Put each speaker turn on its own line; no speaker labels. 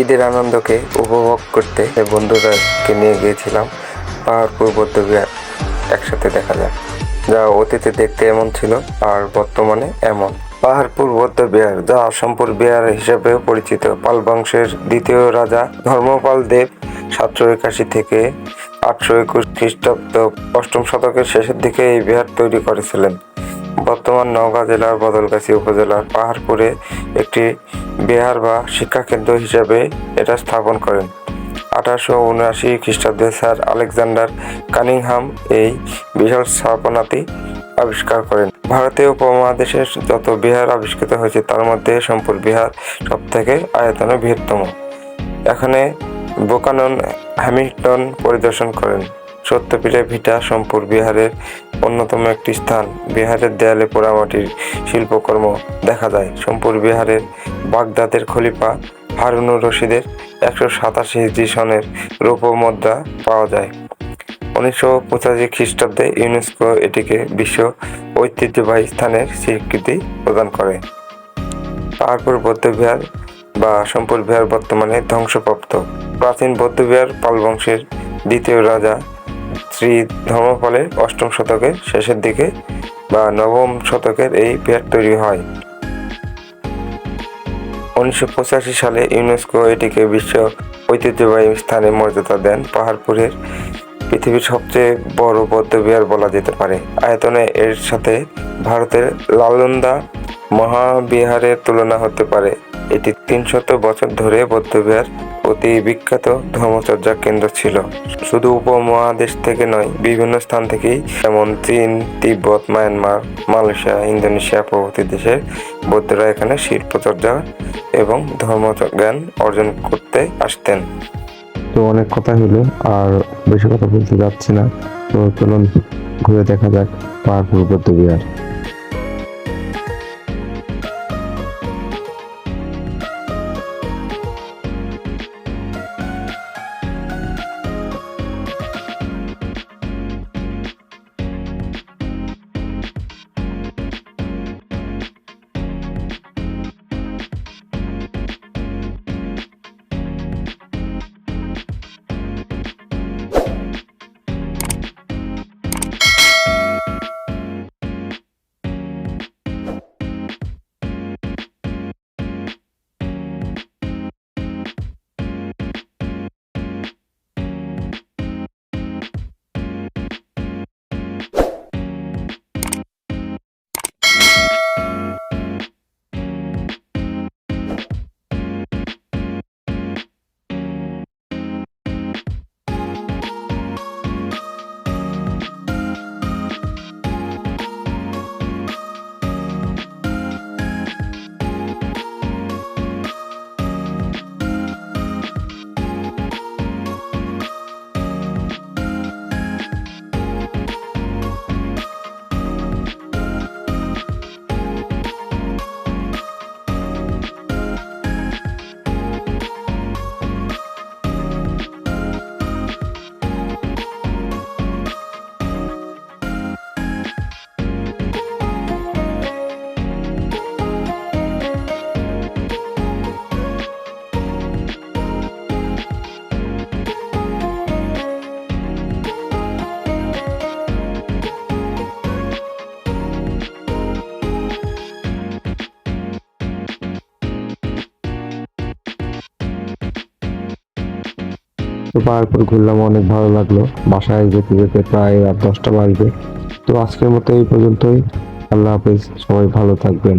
ঈদের আনন্দকে উপভোগ করতে বন্ধুরাকে নিয়ে গিয়েছিলাম। পাহাড়পুর বৌদ্ধবিহার একসাথে দেখা যায়। যা অতীতে দেখতে এমন ছিল, আর বর্তমানে এমন। পাহাড়পুর বৌদ্ধবিহার যা আসামপুর বিহার হিসেবেও পরিচিত। পাল বংশের দ্বিতীয় রাজা ধর্মপাল দেব সাতশো একাশি থেকে আটশো একুশ খ্রিস্টাব্দ অষ্টম শতকের শেষের দিকে এই বিহার তৈরি করেছিলেন। বর্তমান নওগাঁ জেলার বদলগাছি উপজেলার পাহাড়পুরে একটি বিহার বা শিক্ষাকেন্দ্র হিসাবে এটা স্থাপন করেন। আঠারোশো উনআশি খ্রিস্টাব্দে স্যার আলেকজান্ডার কানিংহাম এই বিশাল স্থাপনাটি আবিষ্কার করেন। ভারতীয় উপমহাদেশের যত বিহার আবিষ্কৃত হয়েছে, তার মধ্যে সম্পুর বিহার সব থেকে আয়তনে বৃহত্তম। এখানে বোকানন হ্যামিল্টন পরিদর্শন করেন। সত্যপীঠে ভিটা সম্পুর বিহারের অন্যতম একটি স্থান। বিহারের দেয়ালে পোড়ামাটির শিল্পকর্ম দেখা যায়। সম্পুর বিহারের বাগদাদের খলিফা হারুনুর রশিদের একশো সাতাশি হিজরি সনের রৌপ্য মুদ্রা পাওয়া যায়। উনিশশো পঁচাশি খ্রিস্টাব্দে ইউনেস্কো এটিকে বিশ্ব ঐতিহ্যবাহী স্থানের স্বীকৃতি প্রদান করে। পাহাড়পুর বৌদ্ধবিহার বা সম্পুর বিহার বর্তমানে ধ্বংসপ্রাপ্ত। প্রাচীন বৌদ্ধবিহার পাল বংশের দ্বিতীয় রাজা শ্রী ধর্মপালের অষ্টম শতকের শেষের দিকে বা নবম শতকের এই বিহার তৈরি হয়। উনিশশো পঁচাশি সালে ইউনেস্কো এটিকে বিশ্ব ঐতিহ্যবাহী স্থানে মর্যাদা দেন। পাহাড়পুরের পৃথিবীর সবচেয়ে বড় বৌদ্ধবিহার বলা যেতে পারে। আয়তনে এর সাথে ভারতের লালন্দা মহাবিহারের তুলনা হতে পারে। এটি তিনশত বছর ধরে বৌদ্ধবিহার অতি বিখ্যাত ধর্মচর্যা কেন্দ্র ছিল। শুধু উপমহাদেশ থেকে নয়, বিভিন্ন স্থান থেকেই যেমন চীন, তিব্বত, মায়ানমার, মালয়েশিয়া, ইন্দোনেশিয়া প্রভৃতি দেশের বৌদ্ধরা এখানে শিল্পচর্যা এবং ধর্মজ্ঞান অর্জন করতে আসতেন।
তো অনেক কথা হলো, আর বেশি কথা বলতে যাচ্ছি না। তো চলুন ঘুরে দেখা যাক পাহাড়পুর বৌদ্ধ তো পাহাড়পুর ঘুরলাম, অনেক ভালো লাগল। বাসায় যেতে যেতে প্রায় রাত দশটা বাজবে। তো আজকের মতো এই পর্যন্তই। আল্লাহ হাফিজ, সবাই ভালো থাকবেন।